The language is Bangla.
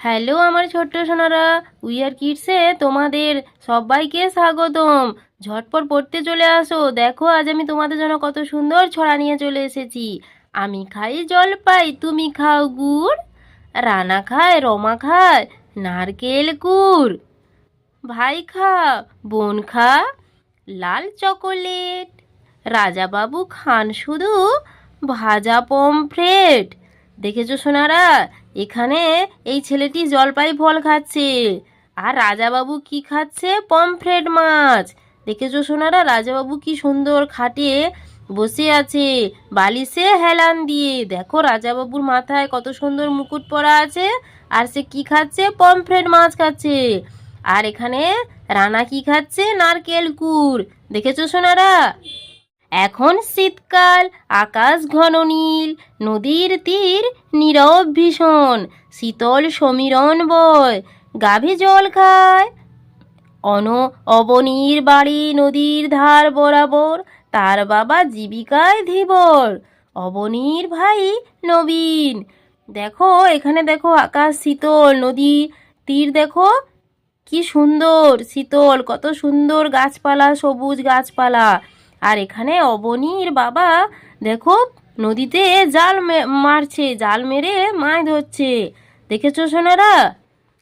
হ্যালো আমার ছোট্ট সোনারা উই উইয়ার কিডসে তোমাদের সবাইকে স্বাগতম। ঝটপট পড়তে চলে আসো। দেখো, আজ আমি তোমাদের জন্য কত সুন্দর ছড়া নিয়ে চলে এসেছি। আমি খাই জলপাই, তুমি খাও গুড়। রানা খায়, রমা খায়, নারকেল গুড়। ভাই খা, বোন খা, লাল চকোলেট। রাজাবাবু খান শুধু ভাজা পমফ্রেট। দেখেছ সোনারা? এখানে এই ছেলেটি জলপাই ফল খাচ্ছে। আর রাজাবাবু কি খাচ্ছে? পমফ্রেট মাছ। দেখেছ সোনারা? রাজাবাবু কি সুন্দর খাটে বসে আছে। বালিশে হেলান দিয়ে। দেখো রাজাবাবুর মাথায় কত সুন্দর মুকুট পরা আছে। আর সে কি খাচ্ছে? পমফ্রেট মাছ খাচ্ছে। আর এখানে রানা কি খাচ্ছে? নারকেল কুড় দেখেছ সোনারা? এখন শীতকাল, আকাশ ঘন নীল, নদীর তীর নীরব ভীষণ, শীতল সমীরণ বয়, গাভী জল খায়। অন অবনীর বাড়ি নদীর ধার বরাবর, তার বাবা জীবিকায় ধীবর। অবনীর ভাই নবীন। দেখো, এখানে দেখো আকাশ শীতল, নদী তীর দেখো, কি সুন্দর শীতল, কত সুন্দর গাছপালা, সবুজ গাছপালা। আর এখানে অবনীর বাবা দেখো নদীতে জাল মারছে জাল মেরে মাছ ধরছে। দেখেছ সোনারা?